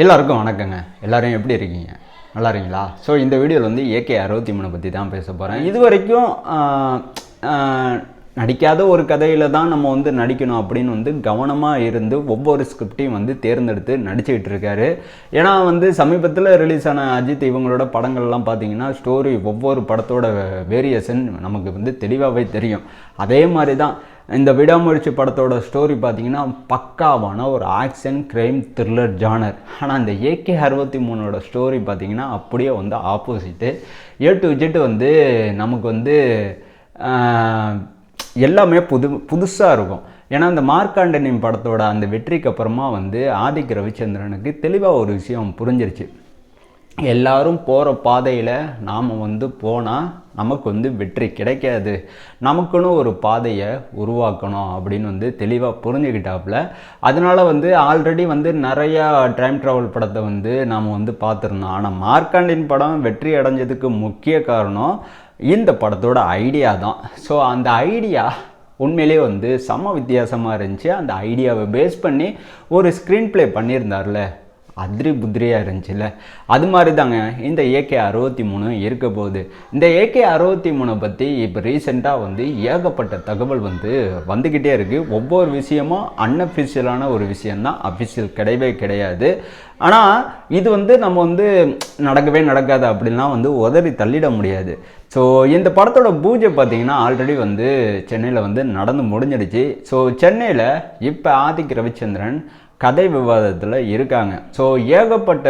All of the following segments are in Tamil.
எல்லாருக்கும் வணக்கங்க. எல்லோரும் எப்படி இருக்கீங்க? நல்லா இருக்கீங்களா? ஸோ இந்த வீடியோவில் வந்து ஏகே அறுபத்தி மூணு பற்றி தான் பேச போகிறேன் இது வரைக்கும் நடிக்காத ஒரு கதையில் தான் நம்ம வந்து நடிக்கணும் அப்படின்னு வந்து கவனமாக இருந்து ஒவ்வொரு ஸ்கிரிப்டையும் வந்து தேர்ந்தெடுத்து நடிச்சுக்கிட்டு இருக்காரு. ஏன்னா வந்து சமீபத்தில் ரிலீஸ் ஆன அஜித் இவங்களோட படங்கள்லாம் பார்த்தீங்கன்னா ஸ்டோரி ஒவ்வொரு படத்தோட வேரியேஷன் நமக்கு வந்து தெளிவாகவே தெரியும். அதே மாதிரி தான் இந்த விடாமுயற்சி படத்தோட ஸ்டோரி பார்த்தீங்கன்னா பக்காவான ஒரு ஆக்ஷன் கிரைம் த்ரில்லர் ஜானர் ஆனால் இந்த ஏகே அறுபத்தி மூணோட ஸ்டோரி பார்த்தீங்கன்னா அப்படியே வந்து ஆப்போசிட்டு ஏ டு ஜெட் வந்து நமக்கு வந்து எல்லாமே புது புதுசாக இருக்கும். ஏன்னா இந்த மார்க்காண்டனின் படத்தோட அந்த வெற்றிக்கு அப்புறமா வந்து ஆதிக்க ரவிச்சந்திரனுக்கு தெளிவாக ஒரு விஷயம் புரிஞ்சிருச்சு. எல்லாரும் போகிற பாதையில் நாம் வந்து போனால் நமக்கு வந்து வெற்றி கிடைக்காது. நமக்குன்னு ஒரு பாதையை உருவாக்கணும் அப்படின்னு வந்து தெளிவாக புரிஞ்சுக்கிட்டாப்புல. அதனால் வந்து ஆல்ரெடி வந்து நிறையா டைம் ட்ராவல் படத்தை வந்து நாம் வந்து பார்த்துருந்தோம். ஆனால் மார்க்காண்டின் படம் வெற்றி அடைஞ்சதுக்கு முக்கிய காரணம் இந்த படத்தோட ஐடியா தான். ஸோ அந்த ஐடியா உண்மையிலே வந்து செம்ம வித்தியாசமாக இருந்துச்சு. அந்த ஐடியாவை பேஸ் பண்ணி ஒரு ஸ்க்ரீன் ப்ளே பண்ணியிருந்தார்ல. அதிரி புத்திரியாக இருந்துச்சுல்ல? அது மாதிரி தாங்க இந்த ஏகே அறுபத்தி மூணு இருக்க போகுது. இந்த ஏகே அறுபத்தி மூணை பற்றி இப்போ ரீசெண்டாக வந்து ஏகப்பட்ட தகவல் வந்து வந்துக்கிட்டே இருக்குது ஒவ்வொரு விஷயமும் அன்அஃபிஷியலான ஒரு விஷயந்தான் அஃபிஷியல் கிடையவே கிடையாது. ஆனால் இது வந்து நம்ம வந்து நடக்கவே நடக்காது அப்படின்லாம் வந்து உதறி தள்ளிட முடியாது. ஸோ இந்த படத்தோட பூஜை பார்த்தீங்கன்னா ஆல்ரெடி வந்து சென்னையில் வந்து நடந்து முடிஞ்சிடுச்சு. ஸோ சென்னையில் இப்போ ஆதிக் ரவிச்சந்திரன் கதை விவாதத்தில் இருக்காங்க. ஸோ ஏகப்பட்ட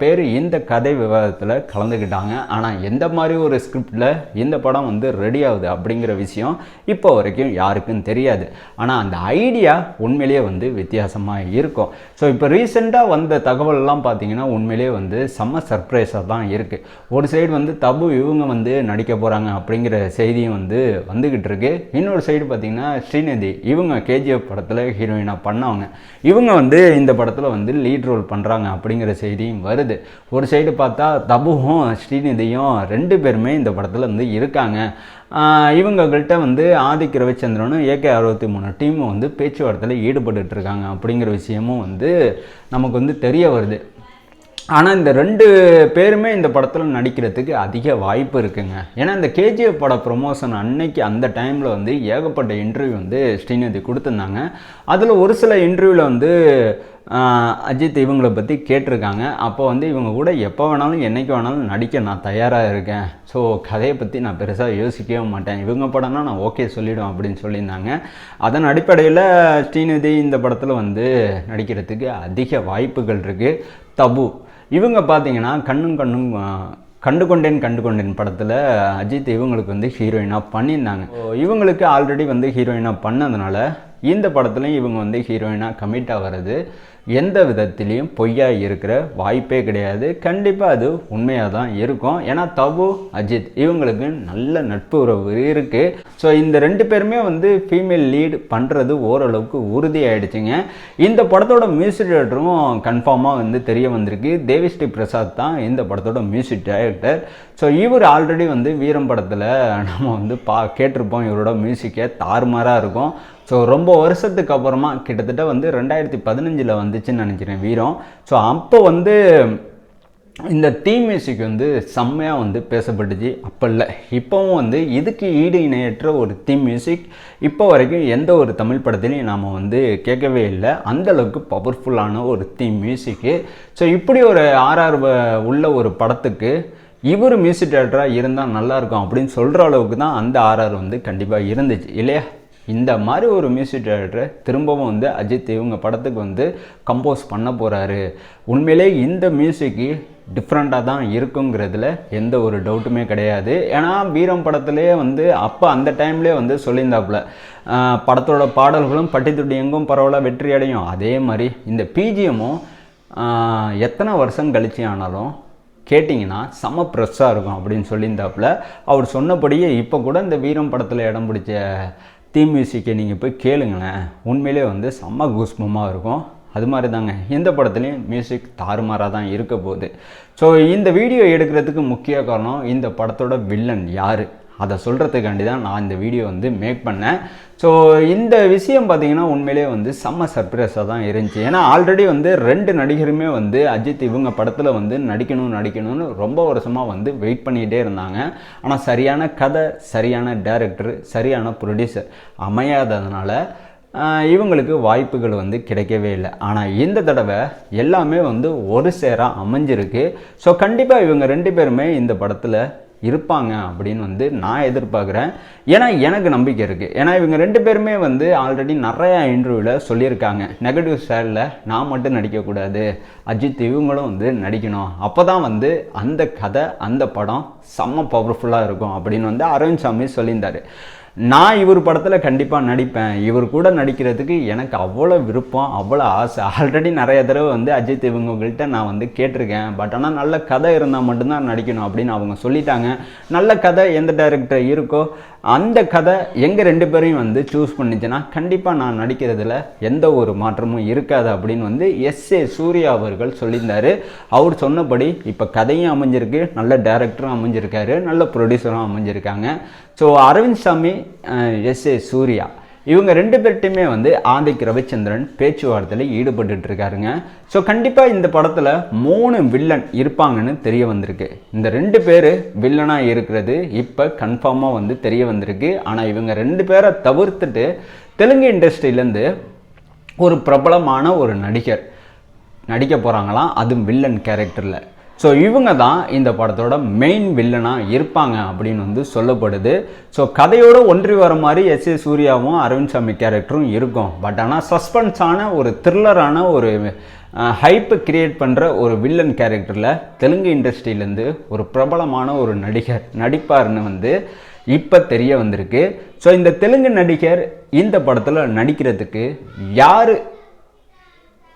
பேர் இந்த கதை விவாதத்தில் கலந்துக்கிட்டாங்க ஆனால் எந்த மாதிரி ஒரு ஸ்கிரிப்டில் இந்த படம் வந்து ரெடி ஆகுது அப்படிங்கிற விஷயம் இப்போ வரைக்கும் யாருக்கும் தெரியாது. ஆனால் அந்த ஐடியா உண்மையிலேயே வந்து வித்தியாசமாக இருக்கும். ஸோ இப்போ ரீசெண்டாக வந்த தகவல்லாம் பார்த்தீங்கன்னா உண்மையிலேயே வந்து செம்ம சர்ப்ரைஸாக தான் இருக்குது ஒரு சைடு வந்து தபு இவங்க வந்து நடிக்க போகிறாங்க அப்படிங்கிற செய்தியும் வந்து வந்துக்கிட்டு இருக்கு. இன்னொரு சைடு பார்த்தீங்கன்னா ஸ்ரீநிதி இவங்க கேஜிஎஃப் படத்தில் ஹீரோயினாக பண்ணவங்க. இவங்க வந்து வந்து இந்த படத்தில் வந்து லீட் ரோல் பண்ணுறாங்க அப்படிங்கிற செய்தியும் வருது. ஒரு சைடு பார்த்தா தபுவும் ஸ்ரீநிதியும் ரெண்டு பேருமே இந்த படத்தில் வந்து இருக்காங்க. இவங்ககிட்ட வந்து ஆதிக் ரவிச்சந்திரனும் ஏகே அறுபத்தி மூணு டீமும் வந்து பேச்சுவார்த்தையில் ஈடுபட்டுருக்காங்க இருக்காங்க அப்படிங்கிற விஷயமும் வந்து நமக்கு வந்து தெரிய வருது. ஆனால் இந்த ரெண்டு பேருமே இந்த படத்தில் நடிக்கிறதுக்கு அதிக வாய்ப்பு இருக்குங்க. ஏன்னா இந்த கேஜிஎஃப் பட ப்ரொமோஷன் அன்னைக்கு அந்த டைமில் வந்து ஏகப்பட்ட இன்டர்வியூ வந்து ஸ்ரீநிதி கொடுத்துருந்தாங்க. அதில் ஒரு சில இன்டர்வியூவில் வந்து அஜித் இவங்களை பற்றி கேட்டிருக்காங்க. அப்போ வந்து இவங்க கூட எப்போ வேணாலும் என்னைக்கு வேணாலும் நடிக்க நான் தயாராக இருக்கேன். ஸோ கதையை பற்றி நான் பெருசாக யோசிக்கவே மாட்டேன். இவங்க படம்னா நான் ஓகே சொல்லிவிடுவேன் அப்படின்னு சொல்லியிருந்தாங்க. அதன் அடிப்படையில் ஸ்ரீநிதி இந்த படத்தில் வந்து நடிக்கிறதுக்கு அதிக வாய்ப்புகள் இருக்குது தபு. இவங்க பார்த்தீங்கன்னா கண்ணும் கண்ணும் கண்டு கொண்டேன் கண்டு கொண்டேன் படத்தில் அஜித் இவங்களுக்கு வந்து ஹீரோயினாக பண்ணியிருந்தாங்க. இவங்களுக்கு ஆல்ரெடி வந்து ஹீரோயினாக பண்ணதுனால இந்த படத்துலையும் இவங்க வந்து ஹீரோயினாக கமிட் ஆகிறது எந்த விதத்திலையும் பொய்யா இருக்கிற வாய்ப்பே கிடையாது. கண்டிப்பாக அது உண்மையாக தான் இருக்கும். ஏன்னா தபு அஜித் இவங்களுக்கு நல்ல நட்பு உறவு இருக்குது ஸோ இந்த ரெண்டு பேருமே வந்து ஃபீமேல் லீட் பண்ணுறது ஓரளவுக்கு உறுதியாயிடுச்சுங்க. இந்த படத்தோட மியூசிக் டைரக்டரும் கன்ஃபார்மாக வந்து தெரிய வந்திருக்கு. தேவிஸ்ரீ பிரசாத் தான் இந்த படத்தோட மியூசிக் டைரக்டர் ஸோ இவர் ஆல்ரெடி வந்து வீரம் படத்தில் நம்ம வந்து பா கேட்டிருப்போம். இவரோட மியூசிக்கே தாறுமாறாக இருக்கும். ஸோ ரொம்ப வருஷத்துக்கு அப்புறமா கிட்டத்தட்ட வந்து ரெண்டாயிரத்தி பதினஞ்சில் வந்துச்சுன்னு நினைக்கிறேன் வீரம். ஸோ அப்போ வந்து இந்த தீம் மியூசிக் வந்து செம்மையாக வந்து பேசப்பட்டுச்சு. அப்போ இல்லை இப்போவும் வந்து இதுக்கு ஈடு இணையற்ற ஒரு தீம் மியூசிக் இப்போ வரைக்கும் எந்த ஒரு தமிழ் படத்துலையும் நாம் வந்து கேட்கவே இல்லை. அந்த அளவுக்கு பவர்ஃபுல்லான ஒரு தீம் மியூசிக்கு ஸோ இப்படி ஒரு ஆர்ஆர் உள்ள ஒரு படத்துக்கு இவர் மியூசிக் டேரக்டராக இருந்தால் நல்லாயிருக்கும் அப்படின்னு சொல்கிற அளவுக்கு தான் அந்த ஆர்ஆர் வந்து கண்டிப்பாக இருந்துச்சு. இல்லையா? இந்த மாதிரி ஒரு மியூசிக் டைரக்டரை திரும்பவும் வந்து அஜித் இவங்க படத்துக்கு வந்து கம்போஸ் பண்ண போகிறாரு உண்மையிலே இந்த மியூசிக்கு டிஃப்ரெண்ட்டாக தான் இருக்குங்கிறதுல எந்த ஒரு டவுட்டுமே கிடையாது. ஏன்னா வீரம் படத்துலேயே வந்து அப்போ அந்த டைம்லேயே வந்து சொல்லியிருந்தாப்புல படத்தோட பாடல்களும் பட்டித்துட்டி எங்கும் பரவலாக வெற்றி அடையும். அதே மாதிரி இந்த பிஜிஎம்மும் எத்தனை வருஷம் கழிச்சு ஆனாலும் கேட்டிங்கன்னா செம ப்ரெஸ்ஸாக இருக்கும் அப்படின்னு சொல்லியிருந்தாப்புல. அவர் சொன்னபடியே இப்போ கூட இந்த வீரம் படத்தில் இடம் பிடிச்ச தீம் மியூசிக்கை நீங்கள் போய் கேளுங்களேன். உண்மையிலே வந்து செம்ம கூஸ்மமாக இருக்கும். அது மாதிரி தாங்க இந்த படத்துலேயும் மியூசிக் தாறுமாறாக தான் இருக்க போகுது. ஸோ இந்த வீடியோ எடுக்கிறதுக்கு முக்கிய காரணம் இந்த படத்தோட வில்லன் யார்? அதை சொல்கிறதுக்காண்டி தான் நான் இந்த வீடியோ வந்து மேக் பண்ணேன். ஸோ இந்த விஷயம் பார்த்திங்கன்னா உண்மையிலேயே வந்து செம்ம சர்ப்ரைஸாக தான் இருந்துச்சு. ஏன்னா ஆல்ரெடி வந்து ரெண்டு நடிகருமே வந்து அஜித் இவங்க படத்தில் வந்து நடிக்கணும் நடிக்கணும்னு ரொம்ப வருஷமாக வந்து வெயிட் பண்ணிகிட்டே இருந்தாங்க. ஆனால் சரியான கதை சரியான டேரக்டர் சரியான ப்ரொடியூசர் அமையாததுனால இவங்களுக்கு வாய்ப்புகள் வந்து கிடைக்கவே இல்லை. ஆனால் இந்த தடவை எல்லாமே வந்து ஒரு சேராக அமைஞ்சிருக்கு. ஸோ கண்டிப்பாக இவங்க ரெண்டு பேருமே இந்த படத்தில் இருப்பாங்க அப்படின்னு வந்து நான் எதிர்பார்க்குறேன். ஏன்னா எனக்கு நம்பிக்கை இருக்குது ஏன்னா இவங்க ரெண்டு பேருமே வந்து ஆல்ரெடி நிறையா இன்டர்வியூவில் சொல்லியிருக்காங்க. நெகட்டிவ் சைடில் நான் மட்டும் நடிக்கக்கூடாது. அஜித் இவங்களும் வந்து நடிக்கணும். அப்போ தான் வந்து அந்த கதை அந்த படம் செம்ம பவர்ஃபுல்லாக இருக்கும் அப்படின்னு வந்து அரவிந்த் சாமி சொல்லியிருந்தார். நான் இவர் படத்தில் கண்டிப்பாக நடிப்பேன். இவர் கூட நடிக்கிறதுக்கு எனக்கு அவ்வளோ விருப்பம் அவ்வளோ ஆசை. ஆல்ரெடி நிறைய தடவை வந்து அஜித் இவங்ககிட்ட நான் வந்து கேட்டிருக்கேன். பட் ஆனால் நல்ல கதை இருந்தால் மட்டும்தான் நடிக்கணும் அப்படின்னு அவங்க சொல்லிட்டாங்க. நல்ல கதை எந்த டைரக்டர் இருக்கோ அந்த கதை எங்கள் ரெண்டு பேரையும் வந்து சூஸ் பண்ணிச்சுன்னா கண்டிப்பாக நான் நடிக்கிறதுல எந்த ஒரு மாற்றமும் இருக்காது அப்படின்னு வந்து எஸ் ஏ சூர்யா அவர்கள் சொல்லியிருந்தார். அவர் சொன்னபடி இப்போ கதையும் அமைஞ்சிருக்கு நல்ல டேரக்டரும் அமைஞ்சிருக்காரு நல்ல ப்ரொடியூசரும் அமைஞ்சிருக்காங்க. ஸோ அரவிந்த் சாமி எஸ் ஏ சூர்யா இவங்க ரெண்டு பேர்ட்டையுமே வந்து ஆந்திக் ரவிச்சந்திரன் பேச்சுவார்த்தையில் ஈடுபட்டு இருக்காருங்க. ஸோ கண்டிப்பாக இந்த படத்தில் மூணு வில்லன் இருப்பாங்கன்னு தெரிய வந்திருக்கு. இந்த ரெண்டு பேர் வில்லனாக இருக்கிறது இப்போ கன்ஃபார்மாக வந்து தெரிய வந்திருக்கு. ஆனால் இவங்க ரெண்டு பேரை தவிர்த்துட்டு தெலுங்கு இண்டஸ்ட்ரியிலேருந்து ஒரு பிரபலமான ஒரு நடிகர் நடிக்க போகிறாங்களாம் அதுவும் வில்லன் கேரக்டரில் ஸோ இவங்க தான் இந்த படத்தோட மெயின் வில்லனாக இருப்பாங்க அப்படின்னு வந்து சொல்லப்படுது. ஸோ கதையோட ஒன்றி வர மாதிரி எஸ் ஏ சூர்யாவும் அரவிந்த் சாமி கேரக்டரும் இருக்கும். பட் ஆனால் சஸ்பென்ஸான ஒரு த்ரில்லரான ஒரு ஹைப்பு கிரியேட் பண்ணுற ஒரு வில்லன் கேரக்டரில் தெலுங்கு இண்டஸ்ட்ரியிலேருந்து ஒரு பிரபலமான ஒரு நடிகர் நடிப்பார்னு வந்து இப்போ தெரிய வந்திருக்கு. ஸோ இந்த தெலுங்கு நடிகர் இந்த படத்தில் நடிக்கிறதுக்கு யார்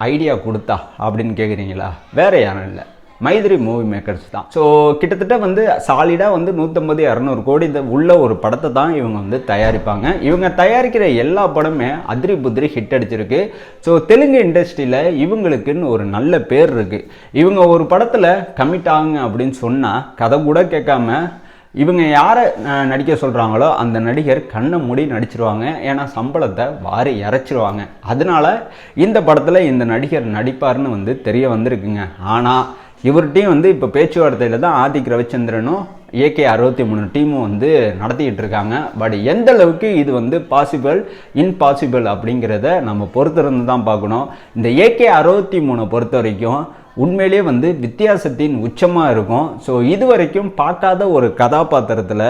ஐடியா கொடுத்தா அப்படின்னு கேட்குறீங்களா வேறு யாரும் இல்லை. மைதிரி மூவி மேக்கர்ஸ் தான். ஸோ கிட்டத்தட்ட வந்து சாலிடாக வந்து நூற்றம்பது இரநூறு கோடி இந்த உள்ள ஒரு படத்தை தான் இவங்க வந்து தயாரிப்பாங்க. இவங்க தயாரிக்கிற எல்லா படமே அதிரி புதிரி ஹிட் அடிச்சிருக்கு. ஸோ தெலுங்கு இண்டஸ்ட்ரியில் இவங்களுக்குன்னு ஒரு நல்ல பேர் இருக்குது இவங்க ஒரு படத்தில் கமிட் ஆகுங்க அப்படின்னு சொன்னால் கதை கூட கேட்காம இவங்க யாரை நடிக்க சொல்கிறாங்களோ அந்த நடிகர் கண்ணை மூடி நடிச்சிருவாங்க. ஏன்னா சம்பளத்தை வாரி இறைச்சிருவாங்க. அதனால இந்த படத்தில் இந்த நடிகர் நடிப்பார்னு வந்து தெரிய வந்திருக்குங்க. ஆனால் இவர்கிட்டையும் வந்து இப்போ பேச்சுவார்த்தையில் தான் ஆதிக் ரவிச்சந்திரனும் ஏகே அறுபத்தி மூணு டீமும் வந்து நடத்திக்கிட்டு இருக்காங்க. பட் எந்த அளவுக்கு இது வந்து பாசிபிள் இன்பாசிபிள் அப்படிங்கிறத நம்ம பொறுத்திருந்து தான் பார்க்கணும். இந்த ஏகே அறுபத்தி மூணை பொறுத்த வரைக்கும் உண்மையிலேயே வந்து வித்தியாசத்தின் உச்சமாக இருக்கும். ஸோ இது வரைக்கும் பார்க்காத ஒரு கதாபாத்திரத்தில்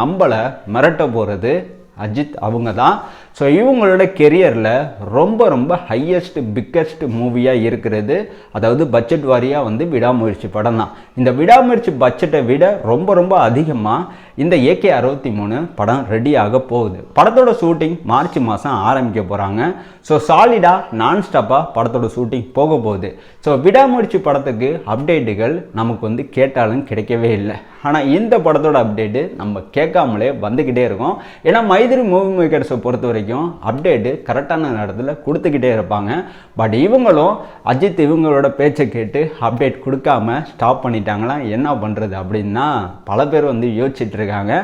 நம்மளை மிரட்ட போகிறது அஜித் அவங்க தான். ஸோ இவங்களோட கெரியரில் ரொம்ப ரொம்ப ஹையஸ்ட் பிக்கஸ்ட் மூவியாக இருக்கிறது. அதாவது பட்ஜெட் வாரியாக வந்து விடாமுயற்சி படம் தான். இந்த விடாமுயற்சி பட்ஜெட்டை விட ரொம்ப ரொம்ப அதிகமாக இந்த ஏகே அறுபத்தி மூணு படம் ரெடி ஆக போகுது. படத்தோட ஷூட்டிங் மார்ச் மாதம் ஆரம்பிக்க போகிறாங்க ஸோ சாலிடாக நான் ஸ்டாப்பாக படத்தோட ஷூட்டிங் போக போகுது. ஸோ விடாமுயற்சி படத்துக்கு அப்டேட்டுகள் நமக்கு வந்து கேட்டாலும் கிடைக்கவே இல்லை. ஆனால் இந்த படத்தோட அப்டேட்டு நம்ம கேட்காமலே வந்துக்கிட்டே இருக்கோம். ஏன்னா மைதிரி மூவி மேக்கர்ஸை பொறுத்த வரைக்கும் அப்டேட்டு கரெக்டான நேரத்தில் கொடுத்துக்கிட்டே இருப்பாங்க. பட் இவங்களும் அஜித் இவங்களோட பேச்சை கேட்டு அப்டேட் கொடுக்காம ஸ்டாப் பண்ணிட்டாங்களா? என்ன பண்ணுறது அப்படின்னா பல பேர் வந்து யோசிச்சுட்டு இருக்காங்க.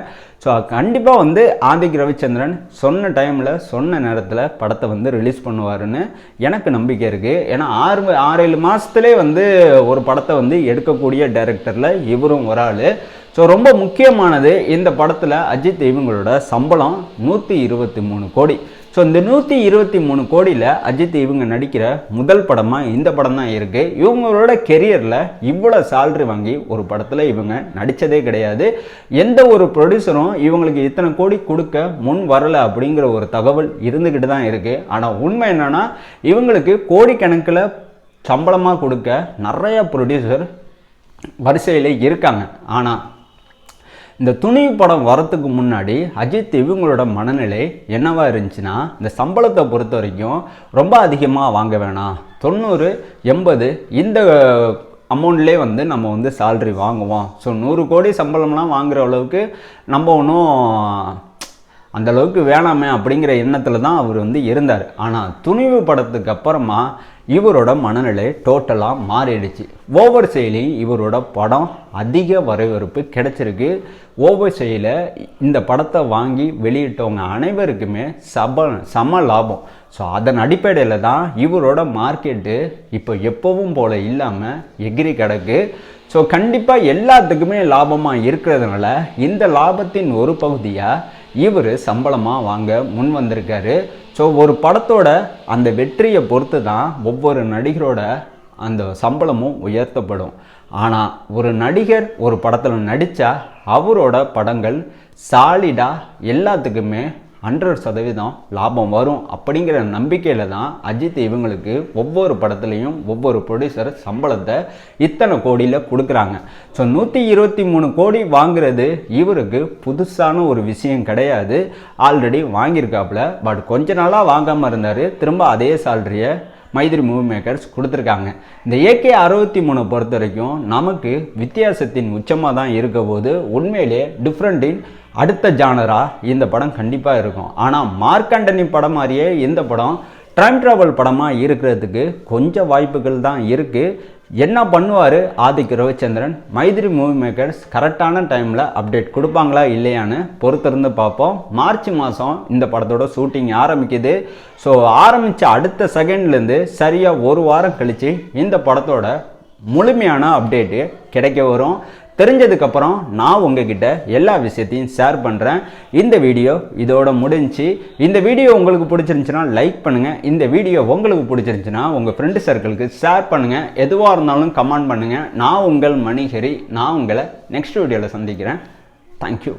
ஸோ கண்டிப்பாக வந்து ஆதிக் ரவிச்சந்திரன் சொன்ன டைமில் சொன்ன நேரத்தில் படத்தை வந்து ரிலீஸ் பண்ணுவாருன்னு எனக்கு நம்பிக்கை இருக்குது ஏன்னா ஆறு ஆறேழு மாதத்துலேயே வந்து ஒரு படத்தை வந்து எடுக்கக்கூடிய டைரக்டரில் இவரும் ஒரு ஆள். ஸோ ரொம்ப முக்கியமானது இந்த படத்தில் அஜித் இவங்களோட சம்பளம் நூற்றி இருபத்தி மூணு கோடி. ஸோ இந்த நூற்றி இருபத்தி மூணு கோடியில் அஜித் இவங்க நடிக்கிற முதல் படமாக இந்த படம் தான் இருக்குது இவங்களோட கெரியரில் இவ்வளோ சேல்ரி வாங்கி ஒரு படத்தில் இவங்க நடித்ததே கிடையாது. எந்த ஒரு ப்ரொடியூசரும் இவங்களுக்கு இத்தனை கோடி கொடுக்க முன் வரலை அப்படிங்கிற ஒரு தகவல் இருந்துக்கிட்டு தான் இருக்குது ஆனால் உண்மை என்னென்னா இவங்களுக்கு கோடிக்கணக்கில் சம்பளமாக கொடுக்க நிறைய ப்ரொடியூசர் வரிசையில் இருக்காங்க. ஆனால் இந்த துணிவு படம் வரத்துக்கு முன்னாடி அஜித் இவங்களோட மனநிலை என்னவா இருந்துச்சுன்னா இந்த சம்பளத்தை பொறுத்த வரைக்கும் ரொம்ப அதிகமாக வாங்க வேணாம். தொண்ணூறு எண்பது இந்த அமௌண்ட்லேயே வந்து நம்ம வந்து சேல்ரி வாங்குவோம். ஸோ நூறு கோடி சம்பளம்லாம் வாங்குற அளவுக்கு நம்ம ஒன்றும் அந்த அளவுக்கு வேணாமே அப்படிங்கிற எண்ணத்தில் தான் அவர் வந்து இருந்தார். ஆனால் துணிவு படத்துக்கு அப்புறமா இவரோட மனநிலை டோட்டலாக மாறிடுச்சு. ஓவர் செயலி இவரோட படம் அதிக வரவேற்பு கிடைச்சிருக்கு. ஓவர் செயலில் இந்த படத்தை வாங்கி வெளியிட்டவங்க அனைவருக்குமே சப சம லாபம். ஸோ அதன் அடிப்படையில் தான் இவரோட மார்க்கெட்டு இப்போ எப்போவும் போல் இல்லாமல் எகிரி கிடக்கு. ஸோ கண்டிப்பாக எல்லாத்துக்குமே லாபமாக இருக்கிறதுனால இந்த லாபத்தின் ஒரு பகுதியாக இவர் சம்பளமாக வாங்க முன் வந்திருக்காரு. ஸோ ஒரு படத்தோட அந்த வெற்றியை பொறுத்து தான் ஒவ்வொரு நடிகரோட அந்த சம்பளமும் உயர்த்தப்படும். ஆனால் ஒரு நடிகர் ஒரு படத்தில் நடித்தா அவரோட படங்கள் சாலிடாக எல்லாத்துக்குமே ஹண்ட்ரட் சதவீதம் லாபம் வரும் அப்படிங்கிற நம்பிக்கையில் தான் அஜித் இவங்களுக்கு ஒவ்வொரு படத்துலையும் ஒவ்வொரு ப்ரொடியூசர் சம்பளத்தை இத்தனை கோடியில் கொடுக்குறாங்க. ஸோ நூற்றி இருபத்தி மூணு கோடி வாங்குறது இவருக்கு புதுசான ஒரு விஷயம் கிடையாது. ஆல்ரெடி வாங்கியிருக்காப்புல. பட் கொஞ்ச நாளாக வாங்காமல் இருந்தார். திரும்ப அதே சேலரியை மைத்ரி மூவி மேக்கர்ஸ் கொடுத்துருக்காங்க. இந்த ஏகே அறுபத்தி மூணு பொறுத்த வரைக்கும் நமக்கு வித்தியாசத்தின் உச்சமாக தான் இருக்க போது உண்மையிலே டிஃப்ரெண்டின் அடுத்த ஜானராக இந்த படம் கண்டிப்பாக இருக்கும். ஆனால் மார்க்கண்டனி படம் மாதிரியே இந்த படம் டைம் ட்ராவல் படமாக இருக்கிறதுக்கு கொஞ்சம் வாய்ப்புகள் தான் இருக்குது என்ன பண்ணுவார்? ஆதிக் ரவிச்சந்திரன் மைதிரி மூவி மேக்கர்ஸ் கரெக்டான டைமில் அப்டேட் கொடுப்பாங்களா இல்லையான்னு பொறுத்திருந்து பார்ப்போம். மார்ச் மாதம் இந்த படத்தோட ஷூட்டிங் ஆரம்பிக்குது. ஸோ ஆரம்பித்த அடுத்த செகண்ட்லேருந்து சரியாக ஒரு வாரம் கழித்து இந்த படத்தோட முழுமையான அப்டேட்டு கிடைக்க வரும். தெரிஞ்சதுக்கப்புறம் நான் உங்ககிட்ட எல்லா விஷயத்தையும் ஷேர் பண்ணுறேன் இந்த வீடியோ இதோட முடிஞ்சு இந்த வீடியோ உங்களுக்கு பிடிச்சிருந்துச்சுன்னா லைக் பண்ணுங்கள் இந்த வீடியோ உங்களுக்கு பிடிச்சிருந்துச்சுன்னா உங்கள் ஃப்ரெண்டு சர்க்கிளுக்கு ஷேர் பண்ணுங்கள் எதுவாக இருந்தாலும் கமெண்ட் பண்ணுங்கள் நான் உங்கள் மணிஹரி. நான் உங்களை நெக்ஸ்ட் வீடியோவில் சந்திக்கிறேன். தேங்க்யூ